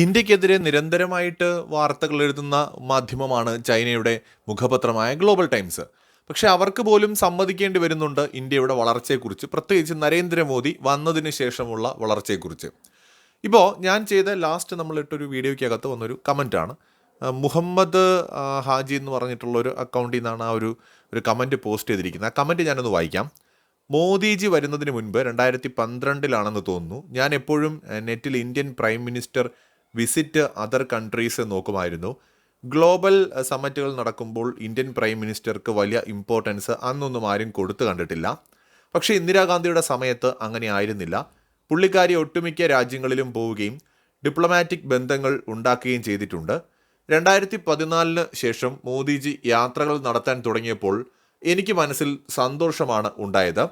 ഇന്ത്യക്കെതിരെ നിരന്തരമായിട്ട് വാർത്തകൾ എഴുതുന്ന മാധ്യമമാണ് ചൈനയുടെ മുഖപത്രമായ ഗ്ലോബൽ ടൈംസ്. പക്ഷേ അവർക്ക് പോലും സമ്മതിക്കേണ്ടി വരുന്നുണ്ട് ഇന്ത്യയുടെ വളർച്ചയെക്കുറിച്ച് പ്രത്യേകിച്ച് നരേന്ദ്രമോദി വന്നതിന് ശേഷമുള്ള വളർച്ചയെക്കുറിച്ച്. ഇപ്പോൾ ഞാൻ ചെയ്ത ലാസ്റ്റ് നമ്മളിട്ടൊരു വീഡിയോയ്ക്കകത്ത് വന്നൊരു കമന്റാണ് മുഹമ്മദ് ഹാജി എന്ന് പറഞ്ഞിട്ടുള്ള ഒരു അക്കൗണ്ടിൽ നിന്നാണ് ആ ഒരു ഒരു കമന്റ് പോസ്റ്റ് ചെയ്തിരിക്കുന്നത്. ആ കമന്റ് ഞാനൊന്ന് വായിക്കാം. മോദിജി വരുന്നതിന് മുൻപ് രണ്ടായിരത്തി പന്ത്രണ്ടിലാണെന്ന് തോന്നുന്നു. ഞാൻ എപ്പോഴും നെറ്റിൽ Indian prime minister visit other countries നോക്കുമായിരുന്നു. Global സമ്മറ്റുകൾ നടക്കുമ്പോൾ ഇന്ത്യൻ പ്രൈം മിനിസ്റ്റർക്ക് വലിയ ഇമ്പോർട്ടൻസ് അന്നൊന്നും ആരും കൊടുത്തു കണ്ടിട്ടില്ല. പക്ഷേ ഇന്ദിരാഗാന്ധിയുടെ സമയത്ത് അങ്ങനെ ആയിരുന്നില്ല. പുള്ളിക്കാരി ഒട്ടുമിക്ക രാജ്യങ്ങളിലും പോവുകയും ഡിപ്ലോമാറ്റിക് ബന്ധങ്ങൾ ഉണ്ടാക്കുകയും ചെയ്തിട്ടുണ്ട്. രണ്ടായിരത്തി പതിനാലിന് ശേഷം മോദിജി യാത്രകൾ നടത്താൻ തുടങ്ങിയപ്പോൾ എനിക്ക് മനസ്സിൽ സന്തോഷമാണ് ഉണ്ടായത്.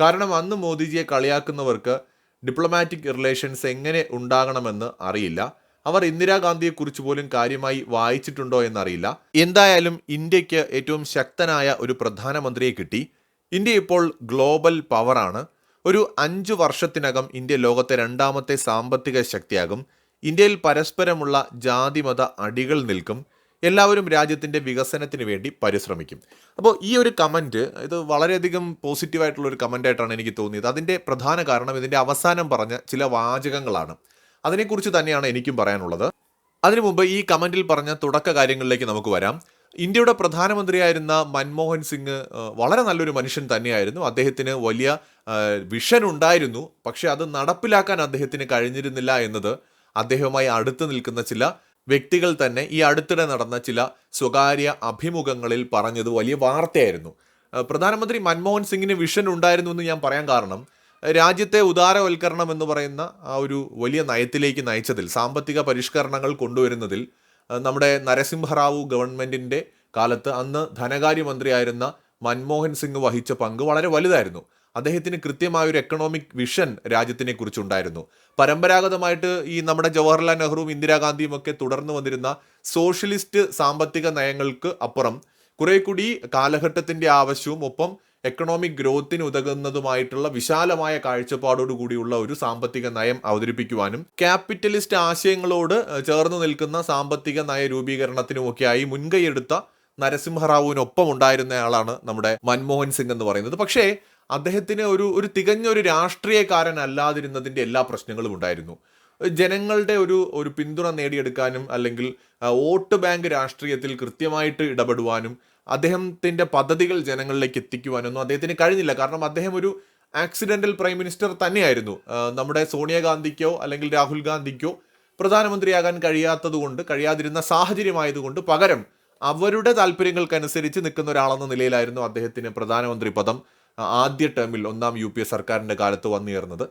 കാരണം അന്ന് മോദിജിയെ കളിയാക്കുന്നവർക്ക് ഡിപ്ലോമാറ്റിക് റിലേഷൻസ് എങ്ങനെ ഉണ്ടാകണമെന്ന് അറിയില്ല. അവർ ഇന്ദിരാഗാന്ധിയെക്കുറിച്ച് പോലും കാര്യമായി വായിച്ചിട്ടുണ്ടോ എന്നറിയില്ല. എന്തായാലും ഇന്ത്യയ്ക്ക് ഏറ്റവും ശക്തനായ ഒരു പ്രധാനമന്ത്രിയെ കിട്ടി. ഇന്ത്യ ഇപ്പോൾ ഗ്ലോബൽ പവറാണ്. ഒരു അഞ്ചു വർഷത്തിനകം ഇന്ത്യ ലോകത്തെ രണ്ടാമത്തെ സാമ്പത്തിക ശക്തിയാകും. ഇന്ത്യയിൽ പരസ്പരമുള്ള ജാതിമത അടികൾ നിൽക്കും. എല്ലാവരും രാജ്യത്തിന്റെ വികസനത്തിന് വേണ്ടി പരിശ്രമിക്കും. അപ്പോൾ ഈ ഒരു കമന്റ് ഇത് വളരെയധികം പോസിറ്റീവായിട്ടുള്ള ഒരു കമന്റായിട്ടാണ് എനിക്ക് തോന്നിയത്. അതിന്റെ പ്രധാന കാരണം ഇതിന്റെ അവസാനം പറഞ്ഞ ചില വാചകങ്ങളാണ്. അതിനെക്കുറിച്ച് തന്നെയാണ് എനിക്കും പറയാനുള്ളത്. അതിനു മുമ്പ് ഈ കമന്റിൽ പറഞ്ഞ തുടക്ക കാര്യങ്ങളിലേക്ക് നമുക്ക് വരാം. ഇന്ത്യയുടെ പ്രധാനമന്ത്രിയായിരുന്ന മൻമോഹൻ സിംഗ് വളരെ നല്ലൊരു മനുഷ്യൻ തന്നെയായിരുന്നു. അദ്ദേഹത്തിന് വലിയ വിഷൻ ഉണ്ടായിരുന്നു. പക്ഷേ അത് നടപ്പിലാക്കാൻ അദ്ദേഹത്തിന് കഴിഞ്ഞിരുന്നില്ല എന്നത് അദ്ദേഹവുമായി അടുത്ത് നിൽക്കുന്ന ചില വ്യക്തികൾ തന്നെ ഈ അടുത്തിടെ നടന്ന ചില സ്വകാര്യ അഭിമുഖങ്ങളിൽ പറഞ്ഞത് വലിയ വാർത്തയായിരുന്നു. പ്രധാനമന്ത്രി മൻമോഹൻ സിംഗിന് വിഷൻ ഉണ്ടായിരുന്നു എന്ന് ഞാൻ പറയാൻ കാരണം രാജ്യത്തെ ഉദാരവൽക്കരണം എന്ന് പറയുന്ന ആ ഒരു വലിയ നയത്തിലേക്ക് നയിച്ചതിൽ സാമ്പത്തിക പരിഷ്കരണങ്ങൾ കൊണ്ടുവരുന്നതിൽ നമ്മുടെ നരസിംഹറാവു ഗവൺമെന്റിന്റെ കാലത്ത് അന്ന് ധനകാര്യമന്ത്രിയായിരുന്ന മൻമോഹൻ സിംഗ് വഹിച്ച പങ്ക് വളരെ വലുതായിരുന്നു. അദ്ദേഹത്തിന് കൃത്യമായ ഒരു എക്കണോമിക് വിഷൻ രാജ്യത്തിനെ കുറിച്ചുണ്ടായിരുന്നു പരമ്പരാഗതമായിട്ട് ഈ നമ്മുടെ ജവഹർലാൽ നെഹ്റുവും ഇന്ദിരാഗാന്ധിയും ഒക്കെ തുടർന്നു വന്നിരുന്ന സോഷ്യലിസ്റ്റ് സാമ്പത്തിക നയങ്ങൾക്ക് അപ്പുറം കുറെ കൂടി കാലഘട്ടത്തിന്റെ ആവശ്യവും ഒപ്പം എക്കണോമിക് ഗ്രോത്തിന് ഉതകുന്നതുമായിട്ടുള്ള വിശാലമായ കാഴ്ചപ്പാടോടു കൂടിയുള്ള ഒരു സാമ്പത്തിക നയം അവതരിപ്പിക്കുവാനും ക്യാപിറ്റലിസ്റ്റ് ആശയങ്ങളോട് ചേർന്ന് നിൽക്കുന്ന സാമ്പത്തിക നയ രൂപീകരണത്തിനുമൊക്കെയായി മുൻകൈയെടുത്ത നരസിംഹറാവുവിനൊപ്പം ഉണ്ടായിരുന്നയാളാണ് നമ്മുടെ മൻമോഹൻ സിംഗ് എന്ന് പറയുന്നത്. പക്ഷേ അദ്ദേഹത്തിന് ഒരു ഒരു തികഞ്ഞ ഒരു രാഷ്ട്രീയക്കാരൻ അല്ലാതിരുന്നതിന്റെ എല്ലാ പ്രശ്നങ്ങളും ഉണ്ടായിരുന്നു. ജനങ്ങളുടെ ഒരു ഒരു പിന്തുണ നേടിയെടുക്കാനും അല്ലെങ്കിൽ വോട്ട് ബാങ്ക് രാഷ്ട്രീയത്തിൽ കൃത്യമായിട്ട് ഇടപെടുവാനും അദ്ദേഹത്തിന്റെ പദ്ധതികൾ ജനങ്ങളിലേക്ക് എത്തിക്കുവാനൊന്നും അദ്ദേഹത്തിന് കഴിഞ്ഞില്ല. കാരണം അദ്ദേഹം ഒരു ആക്സിഡന്റൽ പ്രൈം മിനിസ്റ്റർ തന്നെയായിരുന്നു. നമ്മുടെ സോണിയാഗാന്ധിക്കോ അല്ലെങ്കിൽ രാഹുൽ ഗാന്ധിക്കോ പ്രധാനമന്ത്രിയാകാൻ കഴിയാത്തതുകൊണ്ട് കഴിയാതിരുന്ന സാഹചര്യമായതുകൊണ്ട് പകരം അവരുടെ താല്പര്യങ്ങൾക്കനുസരിച്ച് നിൽക്കുന്ന ഒരാളെന്ന നിലയിലായിരുന്നു അദ്ദേഹത്തിന് പ്രധാനമന്ത്രി പദം. ആദ്യ ടേമിൽ ഒന്നാം യു പി എ സർക്കാരിന്റെ കാലത്ത് വന്നുയർന്നത്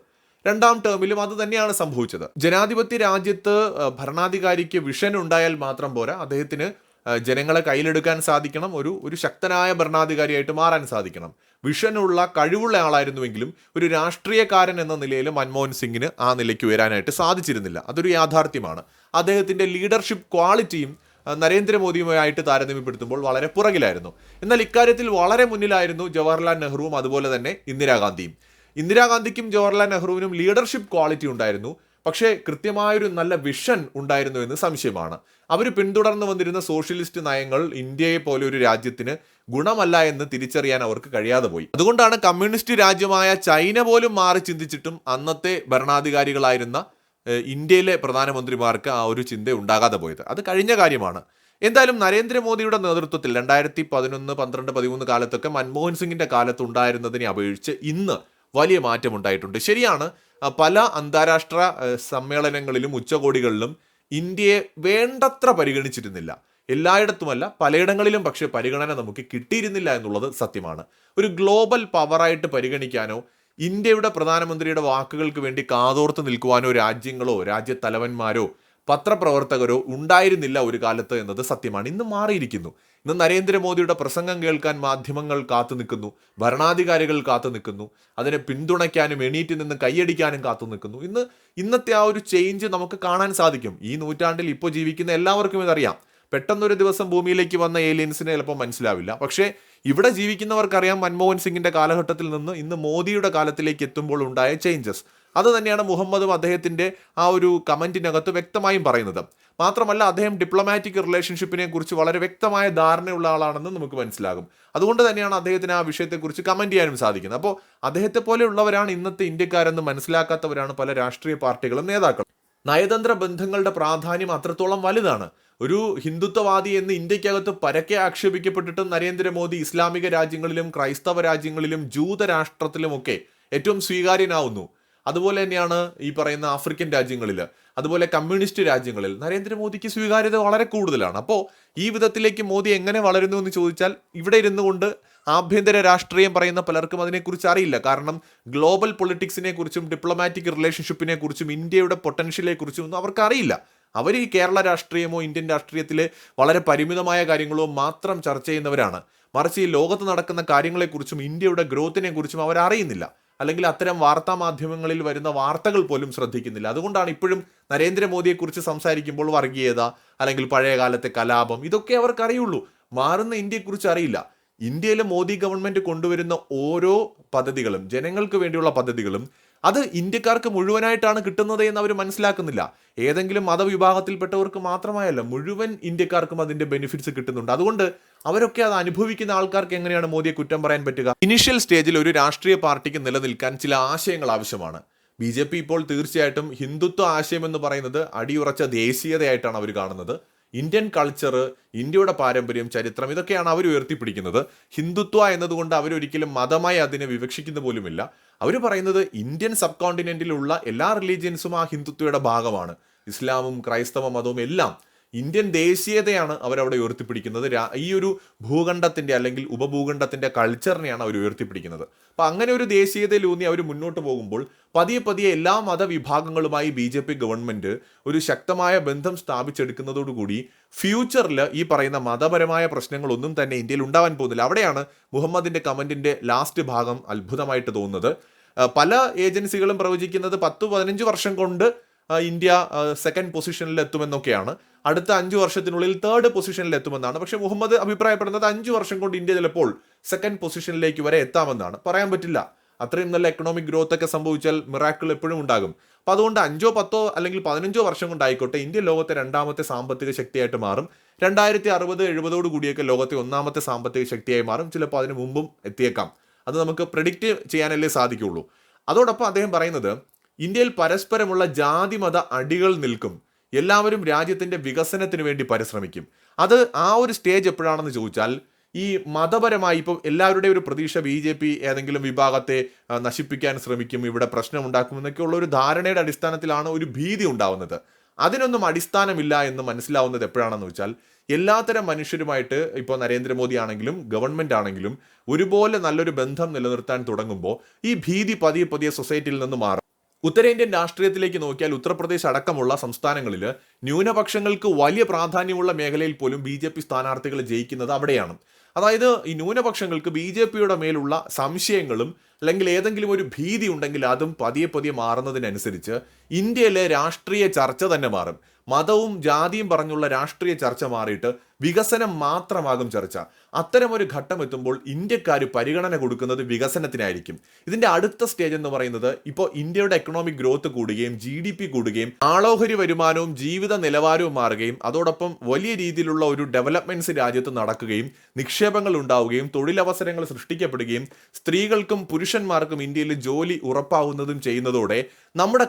രണ്ടാം ടേമിലും അത് തന്നെയാണ് സംഭവിച്ചത്. ജനാധിപത്യ രാജ്യത്ത് ഭരണാധികാരിക്ക് വിഷൻ ഉണ്ടായാൽ മാത്രം പോരാ. അദ്ദേഹത്തിന് ജനങ്ങളെ കയ്യിലെടുക്കാൻ സാധിക്കണം. ഒരു ഒരു ശക്തനായ ഭരണാധികാരിയായിട്ട് മാറാൻ സാധിക്കണം. വിഷനുള്ള കഴിവുള്ള ആളായിരുന്നുവെങ്കിലും ഒരു രാഷ്ട്രീയക്കാരൻ എന്ന നിലയിൽ മൻമോഹൻ സിംഗിന് ആ നിലയ്ക്ക് ഉയരാനായിട്ട് സാധിച്ചിരുന്നില്ല. അതൊരു യാഥാർത്ഥ്യമാണ്. അദ്ദേഹത്തിന്റെ ലീഡർഷിപ്പ് ക്വാളിറ്റിയും നരേന്ദ്രമോദിയുമായിട്ട് താരതമ്യപ്പെടുത്തുമ്പോൾ വളരെ പുറകിലായിരുന്നു. എന്നാൽ ഇക്കാര്യത്തിൽ വളരെ മുന്നിലായിരുന്നു ജവഹർലാൽ നെഹ്റുവും അതുപോലെ തന്നെ ഇന്ദിരാഗാന്ധിയും. ഇന്ദിരാഗാന്ധിക്കും ജവഹർലാൽ നെഹ്റുവിനും ലീഡർഷിപ്പ് ക്വാളിറ്റി ഉണ്ടായിരുന്നു. പക്ഷേ കൃത്യമായൊരു നല്ല വിഷൻ ഉണ്ടായിരുന്നു എന്ന് സംശയമാണ്. അവർ പിന്തുടർന്നു വന്നിരുന്ന സോഷ്യലിസ്റ്റ് നയങ്ങൾ ഇന്ത്യയെ പോലെ ഒരു രാജ്യത്തിന് ഗുണമല്ല എന്ന് തിരിച്ചറിയാൻ അവർക്ക് കഴിയാതെ പോയി. അതുകൊണ്ടാണ് കമ്മ്യൂണിസ്റ്റ് രാജ്യമായ ചൈന പോലും മാറി ചിന്തിച്ചിട്ടും അന്നത്തെ ഭരണാധികാരികളായിരുന്ന ഇന്ത്യയിലെ പ്രധാനമന്ത്രിമാർക്ക് ആ ഒരു ചിന്ത ഉണ്ടാകാതെ പോയത്. അത് കഴിഞ്ഞ കാര്യമാണ്. എന്തായാലും നരേന്ദ്രമോദിയുടെ നേതൃത്വത്തിൽ രണ്ടായിരത്തി പതിനൊന്ന് പന്ത്രണ്ട് പതിമൂന്ന് കാലത്തൊക്കെ മൻമോഹൻ സിംഗിന്റെ കാലത്ത് ഉണ്ടായിരുന്നതിനെ അപേക്ഷിച്ച് ഇന്ന് വലിയ മാറ്റമുണ്ടായിട്ടുണ്ട്. ശരിയാണ് പല അന്താരാഷ്ട്ര സമ്മേളനങ്ങളിലും ഉച്ചകോടികളിലും ഇന്ത്യയെ വേണ്ടത്ര പരിഗണിച്ചിരുന്നില്ല. എല്ലായിടത്തുമല്ല പലയിടങ്ങളിലും പക്ഷേ പരിഗണന നമുക്ക് കിട്ടിയിരുന്നില്ല എന്നുള്ളത് സത്യമാണ്. ഒരു ഗ്ലോബൽ പവറായിട്ട് പരിഗണിക്കാനോ ഇന്ത്യയുടെ പ്രധാനമന്ത്രിയുടെ വാക്കുകൾക്ക് വേണ്ടി കാതോർത്ത് നിൽക്കുവാനോ രാജ്യങ്ങളോ രാജ്യത്തലവന്മാരോ പത്രപ്രവർത്തകരോ ഉണ്ടായിരുന്നില്ല ഒരു കാലത്ത് എന്നത് സത്യമാണ്. ഇന്ന് മാറിയിരിക്കുന്നു. ഇന്ന് നരേന്ദ്രമോദിയുടെ പ്രസംഗം കേൾക്കാൻ മാധ്യമങ്ങൾ കാത്തു നിൽക്കുന്നു ഭരണാധികാരികൾ കാത്തു നിൽക്കുന്നു അതിനെ പിന്തുണയ്ക്കാനും എണീറ്റ് നിന്ന് കൈയടിക്കാനും കാത്തു നിൽക്കുന്നു. ഇന്ന് ഇന്നത്തെ ആ ഒരു ചേഞ്ച് നമുക്ക് കാണാൻ സാധിക്കും. ഈ നൂറ്റാണ്ടിൽ ഇപ്പോൾ ജീവിക്കുന്ന എല്ലാവർക്കും ഇതറിയാം. പെട്ടെന്നൊരു ദിവസം ഭൂമിയിലേക്ക് വന്ന ഏലിയൻസിനെ ചിലപ്പോൾ മനസ്സിലാവില്ല. പക്ഷേ ഇവിടെ ജീവിക്കുന്നവർക്കറിയാം മൻമോഹൻ സിംഗിന്റെ കാലഘട്ടത്തിൽ നിന്ന് ഇന്ന് മോദിയുടെ കാലത്തിലേക്ക് എത്തുമ്പോൾ ഉണ്ടായ ചേഞ്ചസ് അത് തന്നെയാണ് മുഹമ്മദും അദ്ദേഹത്തിന്റെ ആ ഒരു കമന്റിനകത്ത് വ്യക്തമായും പറയുന്നത്. മാത്രമല്ല അദ്ദേഹം ഡിപ്ലോമാറ്റിക് റിലേഷൻഷിപ്പിനെ കുറിച്ച് വളരെ വ്യക്തമായ ധാരണയുള്ള ആളാണെന്ന് നമുക്ക് മനസ്സിലാകും. അതുകൊണ്ട് തന്നെയാണ് അദ്ദേഹത്തിന് ആ വിഷയത്തെക്കുറിച്ച് കമന്റ് ചെയ്യാനും സാധിക്കുന്നത്. അപ്പോൾ അദ്ദേഹത്തെ പോലെയുള്ളവരാണ് ഇന്നത്തെ ഇന്ത്യക്കാരെന്ന് മനസ്സിലാക്കാത്തവരാണ് പല രാഷ്ട്രീയ പാർട്ടികളും നേതാക്കളും. നയതന്ത്ര ബന്ധങ്ങളുടെ പ്രാധാന്യം അത്രത്തോളം വലുതാണ്. ഒരു ഹിന്ദുത്വവാദി എന്ന് ഇന്ത്യക്കകത്ത് പരക്കെ ആക്ഷേപിക്കപ്പെട്ടിട്ടും നരേന്ദ്രമോദി ഇസ്ലാമിക രാജ്യങ്ങളിലും ക്രൈസ്തവ രാജ്യങ്ങളിലും ജൂത ജൂതരാഷ്ട്രത്തിലുമൊക്കെ ഏറ്റവും സ്വീകാര്യനാവുന്നു. അതുപോലെ തന്നെയാണ് ഈ പറയുന്ന ആഫ്രിക്കൻ രാജ്യങ്ങളിൽ അതുപോലെ കമ്മ്യൂണിസ്റ്റ് രാജ്യങ്ങളിൽ നരേന്ദ്രമോദിക്ക് സ്വീകാര്യത വളരെ കൂടുതലാണ്. അപ്പോൾ ഈ വിധത്തിലേക്ക് മോദി എങ്ങനെ വളരുന്നു എന്ന് ചോദിച്ചാൽ ഇവിടെ ഇരുന്നു കൊണ്ട് ആഭ്യന്തര രാഷ്ട്രീയം പറയുന്ന പലർക്കും അതിനെക്കുറിച്ച് അറിയില്ല. കാരണം ഗ്ലോബൽ പൊളിറ്റിക്സിനെ കുറിച്ചും ഡിപ്ലോമാറ്റിക് റിലേഷൻഷിപ്പിനെ കുറിച്ചും ഇന്ത്യയുടെ പൊട്ടൻഷ്യലെ കുറിച്ചും ഒന്നും അവർക്ക് അറിയില്ല. അവർ ഈ കേരള രാഷ്ട്രീയമോ ഇന്ത്യൻ രാഷ്ട്രീയത്തിലെ വളരെ പരിമിതമായ കാര്യങ്ങളോ മാത്രം ചർച്ച ചെയ്യുന്നവരാണ്. മറിച്ച് ഈ ലോകത്ത് നടക്കുന്ന കാര്യങ്ങളെക്കുറിച്ചും ഇന്ത്യയുടെ ഗ്രോത്തിനെ കുറിച്ചും അവർ അറിയുന്നില്ല. അല്ലെങ്കിൽ അത്തരം വാർത്താ മാധ്യമങ്ങളിൽ വരുന്ന വാർത്തകൾ പോലും ശ്രദ്ധിക്കുന്നില്ല. അതുകൊണ്ടാണ് ഇപ്പോഴും നരേന്ദ്രമോദിയെക്കുറിച്ച് സംസാരിക്കുമ്പോൾ വർഗീയത അല്ലെങ്കിൽ പഴയകാലത്തെ കലാപം ഇതൊക്കെ അവർക്ക് അറിയുള്ളൂ. മാറുന്ന ഇന്ത്യയെക്കുറിച്ച് അറിയില്ല. ഇന്ത്യയിലെ മോദി ഗവൺമെന്റ് കൊണ്ടുവരുന്ന ഓരോ പദ്ധതികളും ജനങ്ങൾക്ക് വേണ്ടിയുള്ള പദ്ധതികളും അത് ഇന്ത്യക്കാർക്ക് മുഴുവനായിട്ടാണ് കിട്ടുന്നത് എന്ന് അവർ മനസ്സിലാക്കുന്നില്ല. ഏതെങ്കിലും മതവിഭാഗത്തിൽപ്പെട്ടവർക്ക് മാത്രമായല്ല മുഴുവൻ ഇന്ത്യക്കാർക്കും അതിന്റെ ബെനിഫിറ്റ്സ് കിട്ടുന്നുണ്ട്. അതുകൊണ്ട് അവരൊക്കെ അത് അനുഭവിക്കുന്ന ആൾക്കാർക്ക് എങ്ങനെയാണ് മോദിയെ കുറ്റം പറയാൻ പറ്റുക? ഇനിഷ്യൽ സ്റ്റേജിൽ ഒരു രാഷ്ട്രീയ പാർട്ടിക്ക് നിലനിൽക്കാൻ ചില ആശയങ്ങൾ ആവശ്യമാണ്. ബി ജെ പി ഇപ്പോൾ തീർച്ചയായിട്ടും ഹിന്ദുത്വ ആശയം എന്ന് പറയുന്നത് അടിയുറച്ച ദേശീയതയായിട്ടാണ് അവർ കാണുന്നത്. ഇന്ത്യൻ കൾച്ചർ ഇന്ത്യയുടെ പാരമ്പര്യം ചരിത്രം ഇതൊക്കെയാണ് അവർ ഉയർത്തിപ്പിടിക്കുന്നത്. ഹിന്ദുത്വ എന്നതുകൊണ്ട് അവരൊരിക്കലും മതമായി അതിനെ വിവക്ഷിക്കുന്ന പോലുമില്ല. അവർ പറയുന്നത് ഇന്ത്യൻ സബ് കോണ്ടിനെന്റിലുള്ള എല്ലാ റിലീജിയൻസും ആ ഹിന്ദുത്വയുടെ ഭാഗമാണ്. ഇസ്ലാമും ക്രൈസ്തവ മതവും എല്ലാം ഇന്ത്യൻ ദേശീയതയാണ് അവരവിടെ ഉയർത്തിപ്പിടിക്കുന്നത്. ഈ ഒരു ഭൂഖണ്ഡത്തിന്റെ അല്ലെങ്കിൽ ഉപഭൂഖണ്ഡത്തിന്റെ കൾച്ചറിനെയാണ് അവർ ഉയർത്തിപ്പിടിക്കുന്നത്. അപ്പോൾ അങ്ങനെ ഒരു ദേശീയതയിലൂന്നി അവർ മുന്നോട്ട് പോകുമ്പോൾ പതിയെ പതിയെ എല്ലാ മതവിഭാഗങ്ങളുമായി ബി ജെ പി ഗവൺമെന്റ് ഒരു ശക്തമായ ബന്ധം സ്ഥാപിച്ചെടുക്കുന്നതോടുകൂടി ഫ്യൂച്ചറിൽ ഈ പറയുന്ന മതപരമായ പ്രശ്നങ്ങളൊന്നും തന്നെ ഇന്ത്യയിൽ ഉണ്ടാവാൻ പോകുന്നില്ല. അവിടെയാണ് മുഹമ്മദിന്റെ കമന്റിന്റെ ലാസ്റ്റ് ഭാഗം അത്ഭുതമായിട്ട് തോന്നുന്നത്. പല ഏജൻസികളും പ്രവചിക്കുന്നത് പത്ത് പതിനഞ്ച് വർഷം കൊണ്ട് ഇന്ത്യ സെക്കൻഡ് പൊസിഷനിൽ എത്തുമെന്നൊക്കെയാണ്. അടുത്ത അഞ്ച് വർഷത്തിനുള്ളിൽ തേർഡ് പൊസിഷനിൽ എത്തുമെന്നാണ്. പക്ഷേ മുഹമ്മദ് അഭിപ്രായപ്പെടുന്നത് അഞ്ച് വർഷം കൊണ്ട് ഇന്ത്യ ചിലപ്പോൾ സെക്കൻഡ് പൊസിഷനിലേക്ക് വരെ എത്താമെന്നാണ്. പറയാൻ പറ്റില്ല. അത്രയും നല്ല എക്കണോമിക് ഗ്രോത്ത് ഒക്കെ സംഭവിച്ചാൽ മിറാക്കിൾ എപ്പോഴും ഉണ്ടാകും. അപ്പൊ അതുകൊണ്ട് അഞ്ചോ പത്തോ അല്ലെങ്കിൽ പതിനഞ്ചോ വർഷം കൊണ്ടായിക്കോട്ടെ ഇന്ത്യ ലോകത്തെ രണ്ടാമത്തെ സാമ്പത്തിക ശക്തിയായിട്ട് മാറും. രണ്ടായിരത്തി അറുപത് എഴുപതോട് കൂടിയൊക്കെ ലോകത്തെ ഒന്നാമത്തെ സാമ്പത്തിക ശക്തിയായി മാറും. ചിലപ്പോൾ അതിന് മുമ്പും എത്തിയേക്കാം. അത് നമുക്ക് പ്രിഡിക്റ്റ് ചെയ്യാനല്ലേ സാധിക്കുള്ളൂ. അതോടൊപ്പം അദ്ദേഹം പറയുന്നത് ഇന്ത്യയിൽ പരസ്പരമുള്ള ജാതിമത അടികൾ നിൽക്കും. എല്ലാവരും രാജ്യത്തിന്റെ വികസനത്തിന് വേണ്ടി പരിശ്രമിക്കും. അത് ആ ഒരു സ്റ്റേജ് എപ്പോഴാണെന്ന് ചോദിച്ചാൽ ഈ മതപരമായി ഇപ്പോൾ എല്ലാവരുടെയും ഒരു പ്രതീക്ഷ ബി ജെ പി ഏതെങ്കിലും വിഭാഗത്തെ നശിപ്പിക്കാൻ ശ്രമിക്കും ഇവിടെ പ്രശ്നമുണ്ടാക്കും എന്നൊക്കെ ഉള്ള ഒരു ധാരണയുടെ അടിസ്ഥാനത്തിലാണ് ഒരു ഭീതി ഉണ്ടാവുന്നത്. അതിനൊന്നും അടിസ്ഥാനമില്ല എന്ന് മനസ്സിലാവുന്നത് എപ്പോഴാണെന്ന് വെച്ചാൽ എല്ലാത്തരം മനുഷ്യരുമായിട്ട് ഇപ്പോൾ നരേന്ദ്രമോദി ആണെങ്കിലും ഗവൺമെന്റ് ആണെങ്കിലും ഒരുപോലെ നല്ലൊരു ബന്ധം നിലനിർത്താൻ തുടങ്ങുമ്പോൾ ഈ ഭീതി പതിയെ പതിയെ സൊസൈറ്റിയിൽ നിന്ന് മാറും. ഉത്തരേന്ത്യൻ രാഷ്ട്രീയത്തിലേക്ക് നോക്കിയാൽ ഉത്തർപ്രദേശ് അടക്കമുള്ള സംസ്ഥാനങ്ങളിൽ ന്യൂനപക്ഷങ്ങൾക്ക് വലിയ പ്രാധാന്യമുള്ള മേഖലയിൽ പോലും ബി ജെ പി സ്ഥാനാർത്ഥികൾ ജയിക്കുന്നത് അവിടെയാണ്. അതായത് ഈ ന്യൂനപക്ഷങ്ങൾക്ക് ബി ജെ പിയുടെ മേലുള്ള സംശയങ്ങളും അല്ലെങ്കിൽ ഏതെങ്കിലും ഒരു ഭീതി ഉണ്ടെങ്കിൽ അതും പതിയെ പതിയെ മാറുന്നതിനനുസരിച്ച് ഇന്ത്യയിലെ രാഷ്ട്രീയ ചർച്ച തന്നെ മാറും. മതവും ജാതിയും പറഞ്ഞുള്ള രാഷ്ട്രീയ ചർച്ച മാറിയിട്ട് വികസനം മാത്രമാകും ചർച്ച. അത്തരമൊരു ഘട്ടം എത്തുമ്പോൾ ഇന്ത്യക്കാർ പരിഗണന കൊടുക്കുന്നത് വികസനത്തിനായിരിക്കും. ഇതിന്റെ അടുത്ത സ്റ്റേജ് എന്ന് പറയുന്നത് ഇപ്പോൾ ഇന്ത്യയുടെ എക്കണോമിക് ഗ്രോത്ത് കൂടുകയും ജി ഡി പി കൂടുകയും ആളോഹരി വരുമാനവും ജീവിത നിലവാരവും മാറുകയും അതോടൊപ്പം വലിയ രീതിയിലുള്ള ഒരു ഡെവലപ്മെന്റ്സ് രാജ്യത്ത് നടക്കുകയും നിക്ഷേപങ്ങൾ ഉണ്ടാവുകയും തൊഴിലവസരങ്ങൾ സൃഷ്ടിക്കപ്പെടുകയും സ്ത്രീകൾക്കും പുരുഷന്മാർക്കും ഇന്ത്യയിൽ ജോലി ഉറപ്പാവുന്നതും ചെയ്യുന്നതോടെ നമ്മുടെ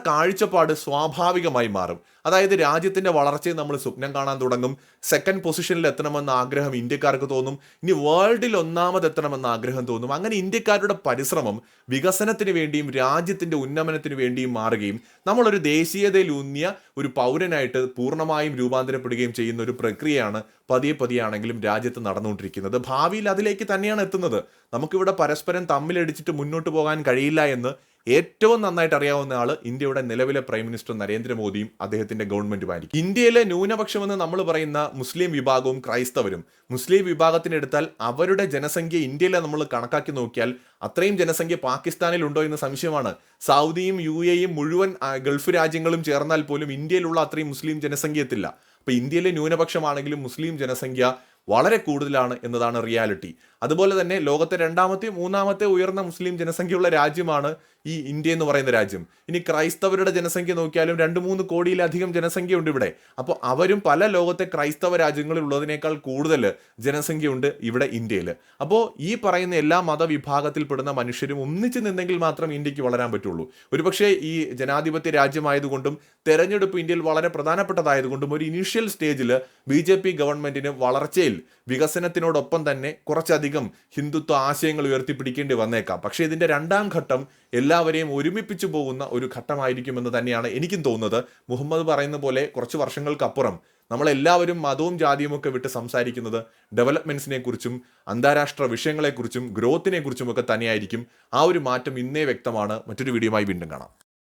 കാഴ്ചപ്പാട് സ്വാഭാവികമായി മാറും. അതായത് രാജ്യത്തിന്റെ വളർച്ചയെ നമ്മൾ സ്വപ്നം കാണാൻ തുടങ്ങും. സെക്കൻഡ് പൊസിഷനിൽ എത്തണമെന്ന ആഗ്രഹം ഇന്ത്യക്കാർക്ക് തോന്നും. ഇനി വേൾഡിൽ ഒന്നാമതെത്തണമെന്ന ആഗ്രഹം തോന്നും. അങ്ങനെ ഇന്ത്യക്കാരുടെ പരിശ്രമം വികസനത്തിന് വേണ്ടിയും രാജ്യത്തിന്റെ ഉന്നമനത്തിന് വേണ്ടിയും മാറുകയും നമ്മളൊരു ദേശീയതയിലൂന്നിയ ഒരു പൗരനായിട്ട് പൂർണമായും രൂപാന്തരപ്പെടുകയും ചെയ്യുന്ന ഒരു പ്രക്രിയയാണ് പതിയെ പതിയെ ആണെങ്കിലും രാജ്യത്ത് നടന്നുകൊണ്ടിരിക്കുന്നത്. ഭാവിയിൽ അതിലേക്ക് തന്നെയാണ് എത്തുന്നത്. നമുക്കിവിടെ പരസ്പരം തമ്മിലടിച്ചിട്ട് മുന്നോട്ട് പോകാൻ കഴിയില്ല എന്ന് ഏറ്റവും നന്നായിട്ട് അറിയാവുന്ന ആൾ ഇന്ത്യയുടെ നിലവിലെ പ്രൈം മിനിസ്റ്റർ നരേന്ദ്രമോദിയും അദ്ദേഹത്തിന്റെ ഗവൺമെന്റുമായിരിക്കും. ഇന്ത്യയിലെ ന്യൂനപക്ഷമെന്ന് നമ്മൾ പറയുന്ന മുസ്ലിം വിഭാഗവും ക്രൈസ്തവരും മുസ്ലിം വിഭാഗത്തിനെടുത്താൽ അവരുടെ ജനസംഖ്യ ഇന്ത്യയിലെ നമ്മൾ കണക്കാക്കി നോക്കിയാൽ അത്രയും ജനസംഖ്യ പാകിസ്ഥാനിൽ ഉണ്ടോ എന്ന് സംശയമാണ്. സൗദിയും യു എയും മുഴുവൻ ഗൾഫ് രാജ്യങ്ങളും ചേർന്നാൽ പോലും ഇന്ത്യയിലുള്ള അത്രയും മുസ്ലിം ജനസംഖ്യ എത്തില്ല. ഇപ്പോൾ ഇന്ത്യയിലെ ന്യൂനപക്ഷമാണെങ്കിലും മുസ്ലിം ജനസംഖ്യ വളരെ കൂടുതലാണ് എന്നതാണ് റിയാലിറ്റി. അതുപോലെ തന്നെ ലോകത്തെ രണ്ടാമത്തെ മൂന്നാമത്തെ ഉയർന്ന മുസ്ലിം ജനസംഖ്യയുള്ള രാജ്യമാണ് ഈ ഇന്ത്യ എന്ന് പറയുന്ന രാജ്യം. ഇനി ക്രൈസ്തവരുടെ ജനസംഖ്യ നോക്കിയാലും രണ്ട് മൂന്ന് കോടിയിലധികം ജനസംഖ്യ ഉണ്ട് ഇവിടെ. അപ്പോൾ അവരും പല ലോകത്തെ ക്രൈസ്തവ രാജ്യങ്ങളിൽ ഉള്ളതിനേക്കാൾ കൂടുതൽ ജനസംഖ്യ ഉണ്ട് ഇവിടെ ഇന്ത്യയിൽ. അപ്പോൾ ഈ പറയുന്ന എല്ലാ മതവിഭാഗത്തിൽപ്പെടുന്ന മനുഷ്യരും ഒന്നിച്ചു നിന്നെങ്കിൽ മാത്രം ഇന്ത്യയ്ക്ക് വളരാൻ പറ്റുള്ളൂ. ഒരുപക്ഷേ ഈ ജനാധിപത്യ രാജ്യമായതുകൊണ്ടും തെരഞ്ഞെടുപ്പ് ഇന്ത്യയിൽ വളരെ പ്രധാനപ്പെട്ടതായതുകൊണ്ടും ഒരു ഇനീഷ്യൽ സ്റ്റേജിൽ ബി ഗവൺമെന്റിന് വളർച്ചയിൽ വികസനത്തിനോടൊപ്പം തന്നെ കുറച്ചധികം ഹിന്ദുത്വ ആശയങ്ങൾ ഉയർത്തിപ്പിടിക്കേണ്ടി വന്നേക്കാം. പക്ഷേ ഇതിന്റെ രണ്ടാം ഘട്ടം എല്ലാവരെയും ഒരുമിപ്പിച്ചു പോകുന്ന ഒരു ഘട്ടമായിരിക്കുമെന്ന് തന്നെയാണ് എനിക്കും തോന്നുന്നത്. മുഹമ്മദ് പറയുന്ന പോലെ കുറച്ച് വർഷങ്ങൾക്കപ്പുറം നമ്മളെല്ലാവരും മതവും ജാതിയും ഒക്കെ വിട്ട് സംസാരിക്കുന്നത് ഡെവലപ്മെന്റ്സിനെ കുറിച്ചും അന്താരാഷ്ട്ര വിഷയങ്ങളെക്കുറിച്ചും ഗ്രോത്തിനെ കുറിച്ചും ഒക്കെ തന്നെയായിരിക്കും. ആ ഒരു മാറ്റം ഇന്നേ വ്യക്തമാണ്. മറ്റൊരു വീഡിയോയുമായി വീണ്ടും കാണാം.